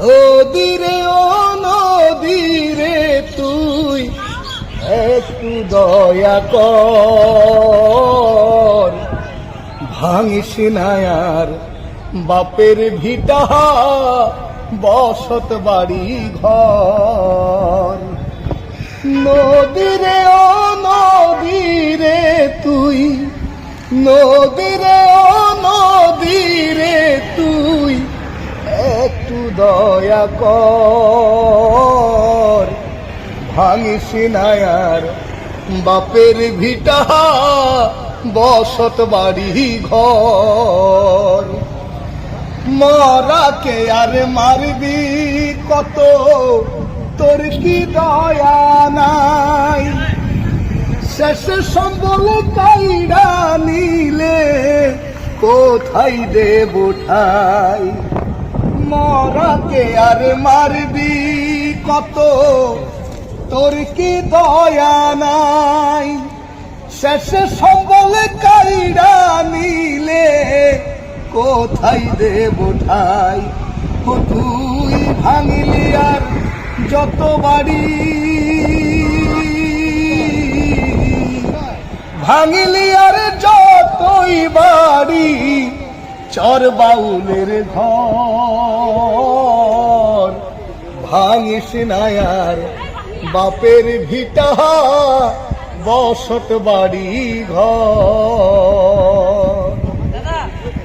নদীরে, ও নদীরে তুই একটু দয়া কর। ভাঙিস নায়ার বাপের ভিটা, বসত বাড়ি ঘর। নদীরে দয়া কর। ভাঙিস নায়ার বাপের ভিটা, বসত বাড়ি ঘর। মরাকে আর মারবি কত? তোর কি দয়া নাই? শেষে সম্বল কাইরা নিলে কোথায় দেব ঠাই? মরাকে আর মারবি কত? তোর কি দয়া নাই? শেষে সম্বল কাইরা নিলে কোথায় দেব ঠাই? ও তুই ভাঙলি আর যত বাড়ি। ভাঙিলি আর যতই বাড়ি, চর বাউলের ঘর। ভাঙিস নায়ার বাপের ভিটা বসত বাড়ি ঘর।